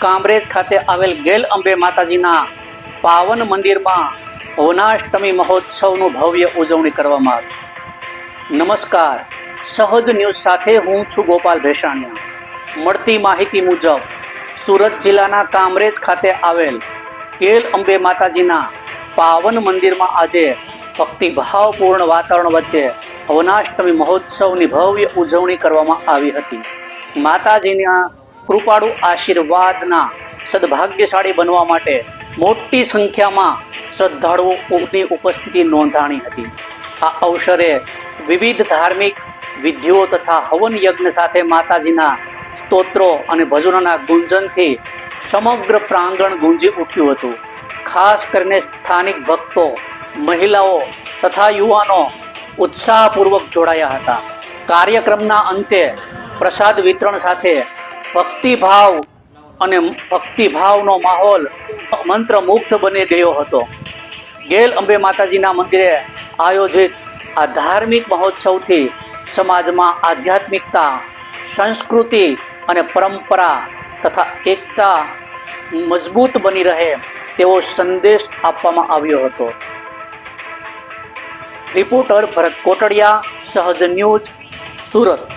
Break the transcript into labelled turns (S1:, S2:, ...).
S1: કામરેજ ખાતે આવેલ ગેલ અંબે માતાજીના પાવન મંદિરમાં વનાષ્ટમી મહોત્સવનું ભવ્ય ઉજવણી કરવામાં આવી. નમસ્કાર. સહજ ન્યૂઝ સાથે હું છું ગોપાલ ભેસાણિયા. મળતી માહિતી મુજબ, સુરત જિલ્લાના કામરેજ ખાતે આવેલ ગેલ અંબે માતાજીના પાવન મંદિરમાં આજે ભક્તિભાવપૂર્ણ વાતાવરણ વચ્ચે વનાષ્ટમી મહોત્સવની ભવ્ય ઉજવણી કરવામાં આવી હતી. માતાજીના કૃપાળુ આશીર્વાદના સદભાગ્યશાળી બનવા માટે મોટી સંખ્યામાં શ્રદ્ધાળુઓની ઉપસ્થિતિ નોંધાણી હતી. આ અવસરે વિવિધ ધાર્મિક વિધિઓ તથા હવન યજ્ઞ સાથે માતાજીના સ્તોત્રો અને ભજનોના ગુંજનથી સમગ્ર પ્રાંગણ ગુંજી ઉઠ્યું હતું. ખાસ કરીને સ્થાનિક ભક્તો, મહિલાઓ તથા યુવાનો ઉત્સાહપૂર્વક જોડાયા હતા. કાર્યક્રમના અંતે પ્રસાદ વિતરણ સાથે ભક્તિભાવ અને ભક્તિભાવનો માહોલ મંત્રમુગ્ધ બની ગયો હતો. ગેલ અંબે માતાજીના મંદિરે આયોજિત આ ધાર્મિક મહોત્સવથી સમાજમાં આધ્યાત્મિકતા, સંસ્કૃતિ અને પરંપરા તથા એકતા મજબૂત બની રહે તેવો સંદેશ આપવામાં આવ્યો હતો. રિપોર્ટર ભરત કોટડિયા, સહજ ન્યૂઝ, સુરત.